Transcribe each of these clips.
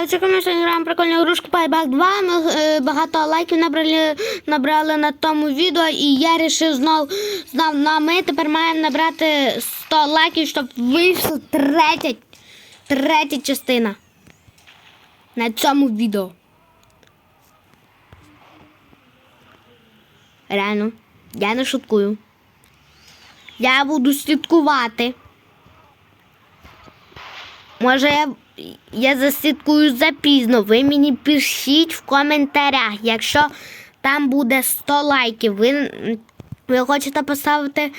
Ми сьогодні граємо прикольну ігрушку Payback 2. Ми е, багато лайків набрали, набрали на тому відео, і я вирішив знов, знов ну, а ми тепер маємо набрати 100 лайків, щоб вийшла третя, третя частина на цьому відео. Реально, я не шуткую. Я буду слідкувати. Може, я, я заслідкую запізно. Ви мені пишіть в коментарях, якщо там буде 100 лайків. Ви, ви хочете поставити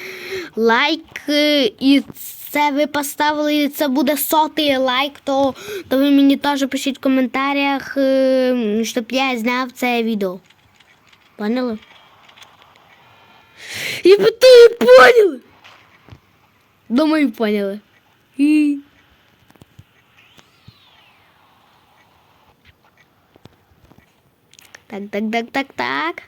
лайк, е, і це ви поставили, і це буде сотий лайк, то, то ви мені теж пишіть в коментарях, е, щоб я зняв це відео. Поняли? І то поняли? Думаю, поняли. Так, так, так, так, так.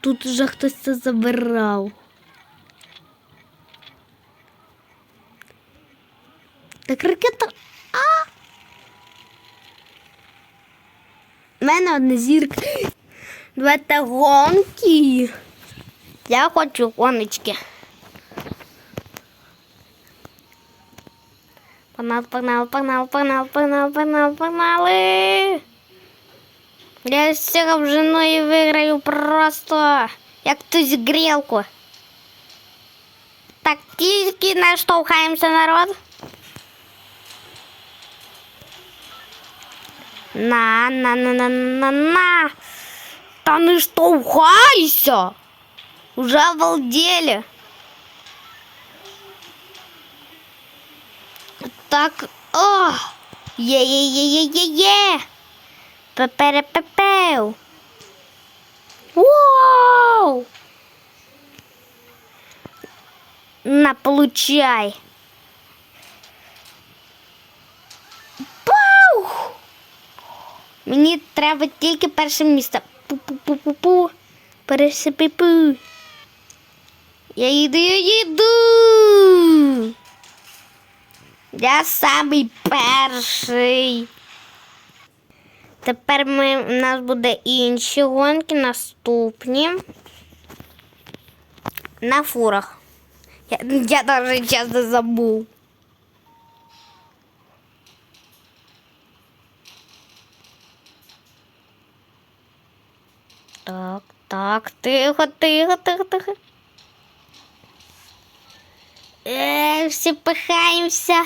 Тут вже хтось це забирав. Так ракета. А! У мене одна зірка. Давайте гонки. Я хочу гоночки. Погнали, погнали, погнали, погнали, погнали, погнали, погнали. Я всіх обжену і виграю просто як ту грілку. Так, тільки наштовхаємося, народ. На, на, на, на, на, на. Та не штовхайся. Уже обалдели. Так, о! Є-є-є-є-є-є! Пеперепепеу! Вау! На, получай! Пау! Мені треба тільки перше місце. Пу-пу-пу-пу-пу. Перше пу Я їду, я їду! Я самий перший. Тепер ми, у нас буде інші гонки наступні. На фурах. Я, я навіть часто забув. Так, так, тихо, тихо, тихо, тихо. Е, всі пихаємося.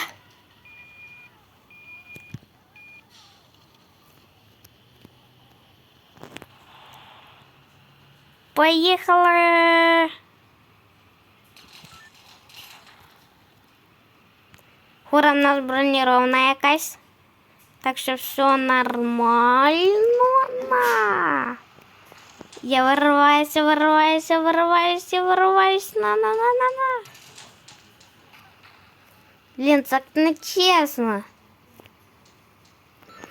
Поїхали. Хура в нас бронірована якась. Так що все нормально. На. Я вириваюся, вириваюся, вириваюся, вириваюся. На, на, на, на, на. Блін, так не чесно.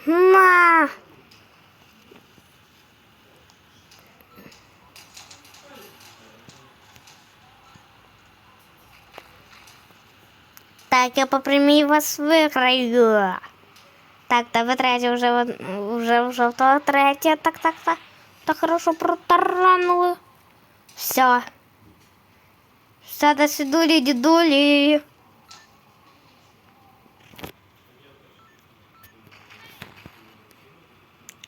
На. Так, я по прямій вас виграю. Так, тебе третє вже, в- вже, вже то третє. Так, так, так. Так хорошо протаранули. Все. Все, до свидулі, дідулі.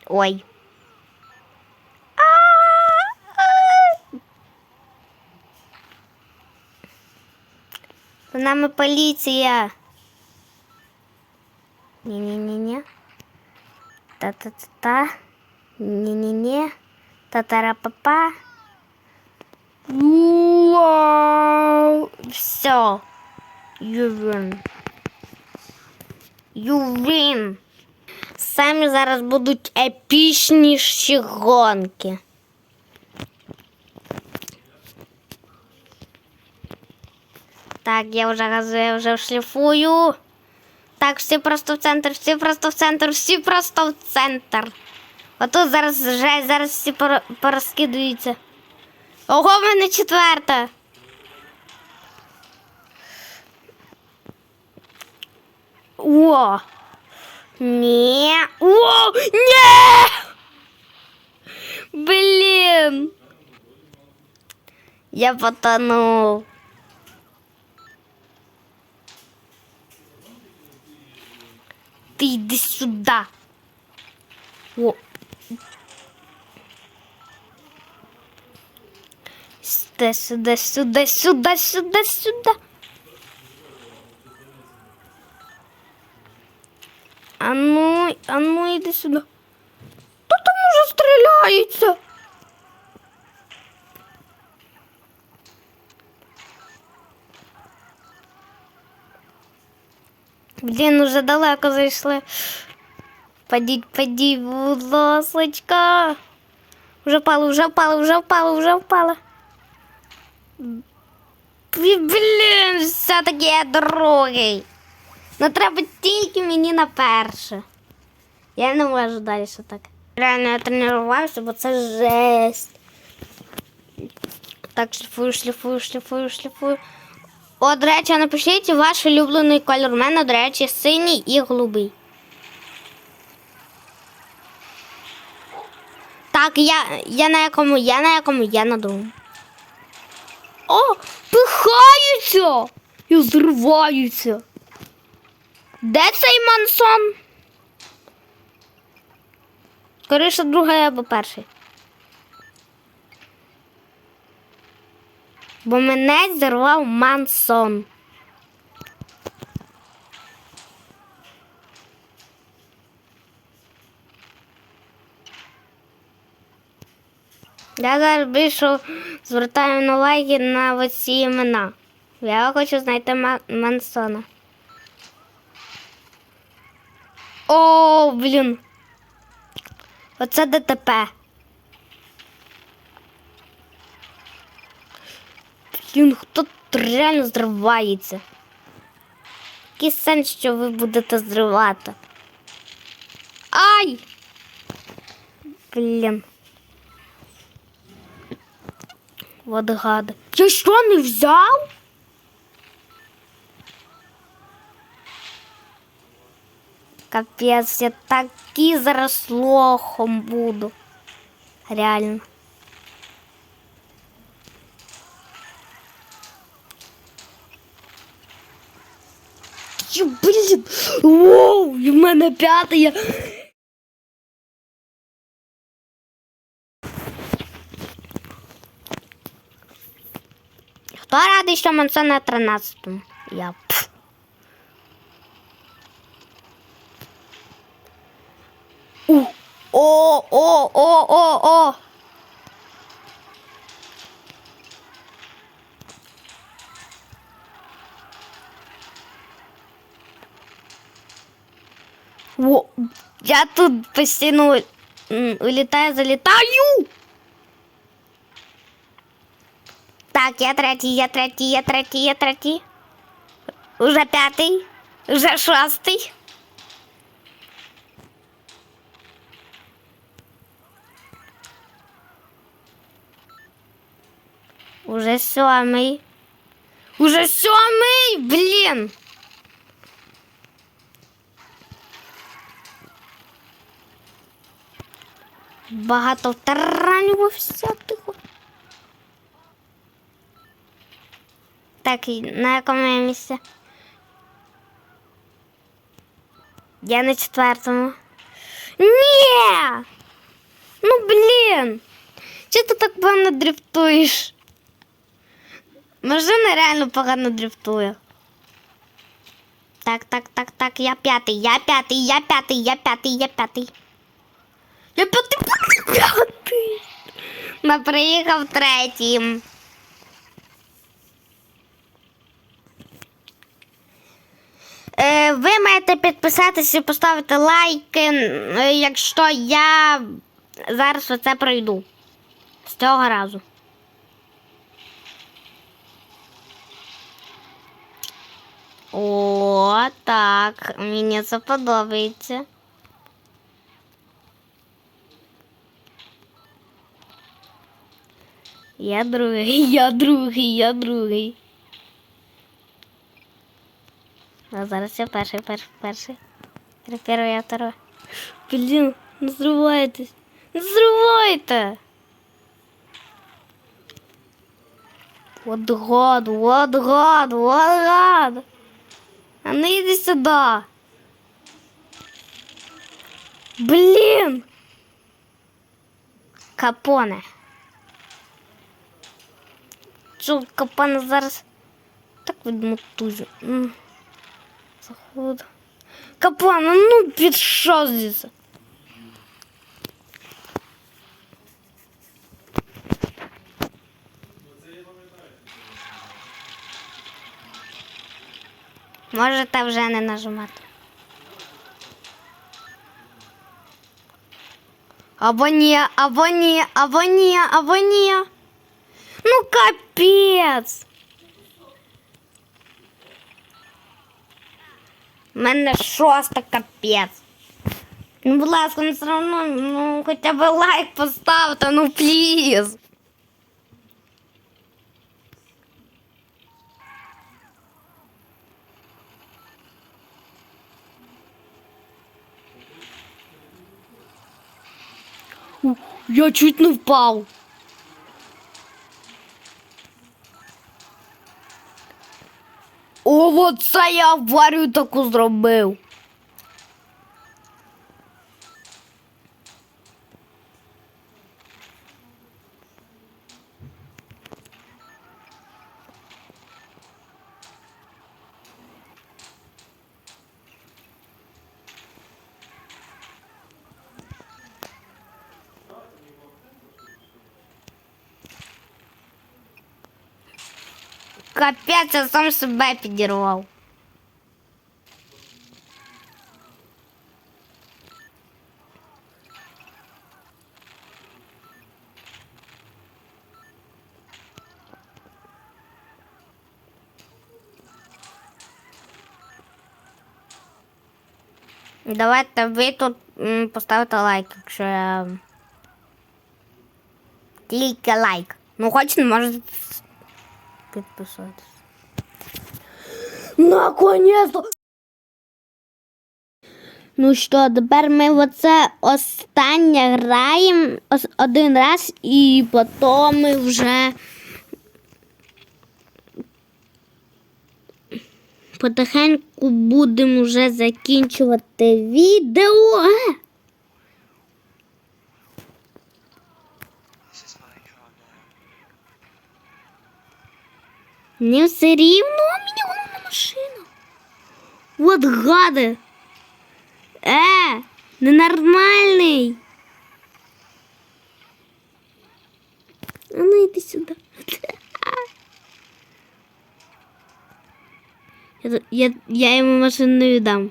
Ой. За нами поліція. Ні-ні-ні-ні. Та-та-та-та. Ні-ні-ні. Та-тара-па-па. Вау! Все. You win. You win. Самі зараз будуть епічніші гонки. Так, я вже газую, я вже шліфую. Так, всі просто в центр, всі просто в центр, всі просто в центр. Отут зараз жесть, зараз всі пор- порозкидуються. Ого, в мене четверта. О! Ні. О! Ні! Блін! Я потонув. иди сюда. О. Сюда, сюда, сюда, сюда, сюда, сюда. А ну, а ну, иди сюда. кто там уже стреляется? Блін, уже далеко зайшли. Падіть, падіть, будь ласочка. Вже впало, вже впало, вже впало, вже впало. Блін, Блін, все-таки я другий. Ну треба тільки мені на перше. Я не можу далі так. Реально я тренувався, бо це жесть. Так, шліфую, шліфую, шліфую, шліфую. О, речі, напишіть ваш улюблений кольор. У мене, до речі, синій і голубий. Так, я, я на якому, я на якому, я на другому. О, пихаються і зриваються. Де цей мансон? Скоріше другий або перший. Бо мене зірвав мансон. Я зараз більше звертаю на лайки на оці імена. Я хочу знайти Мансона. О, блін. Оце ДТП. Блін, хто реально зривається? Який сенс, що ви будете зривати? Ай! Блін. От гади. Я що не взяв? Капець, я такий зараз лохом буду. Реально. Ю, блін! Воу, і в мене п'ятий. Хто радий, що Мансон на 13-му? Я. Пф. У. О, о, о, о, о. Во, я тут постійно м, улітаю, залітаю. Так, я третій, я третій, я третій, я третій. Уже п'ятий, уже шостий. Уже сьомий. Уже сьомий, блін. Багато втаранювався тихо. Так, на якому я місці? Я на четвертому. Ні! Ну блін! Чого ти так погано дрифтуєш? Машина реально погано дрифтує. Так, так, так, так, я п'ятий, я п'ятий, я п'ятий, я п'ятий, я п'ятий. Я п'ятий, п'ятий. Ми приїхав третім. Е, ви маєте підписатися і поставити лайки, е, якщо я зараз оце пройду. З цього разу. О, так, мені це подобається. Я другий, я другий, я другий. А зараз я перший, перший, перший. Перший, я второй. Блін, не зривайтесь. Не зривайте. Вот гад, вот гад, вот гад. А ну иди сюда. Блін. Капоне. Що капоне зараз так відмотузю. Заход. Капоне, ну підшов звідси. Можете вже не нажимати. Або ні, або ні, або ні, або ні. Ну капець. У мене шоста капець. Ну, будь ласка, ну все одно, ну хоча б лайк поставте, ну пліз. Я чуть не впав. О, це я аварію таку зробив. Капець, я сам себе підірвав. Давайте ви тут м, поставите лайк, якщо я... Тільки лайк. Ну, хоч не можете Підписатись. Наконец-то! Ну що, тепер ми в оце останнє граємо один раз і потім ми вже потихеньку будемо вже закінчувати відео. Е! Мені все рівно, у мене головна машина. Вот гади. Е, ненормальний. А ну йди сюди. Я, я, я йому машину не віддам.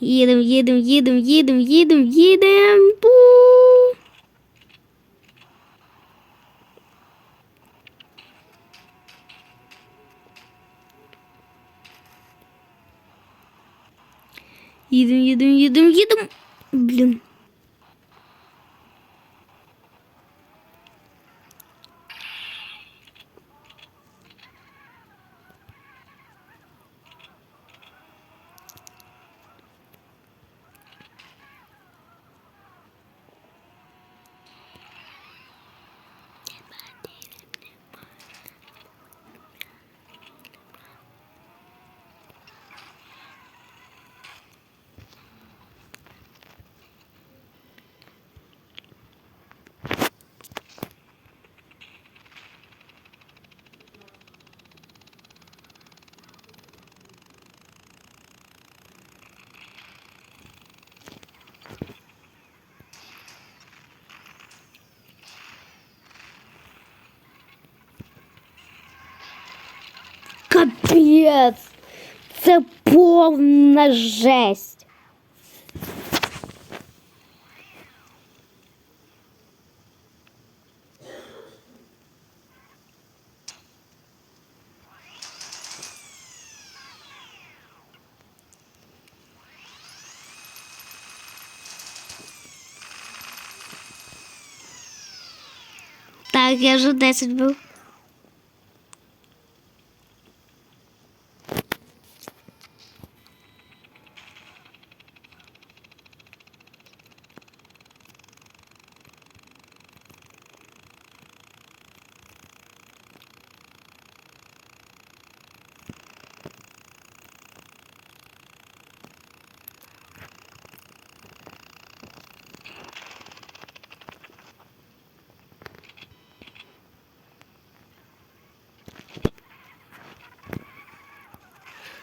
Їдем, їдем, їдем, їдем, їдем, їдем. Бу. Yedim yedim yedim yedim. Bilim. Капець! Це повна жесть. Так, я вже 10 був.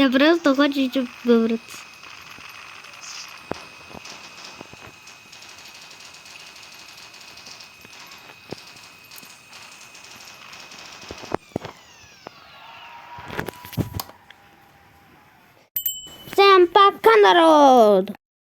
Я просто хочу, щоб вибратися.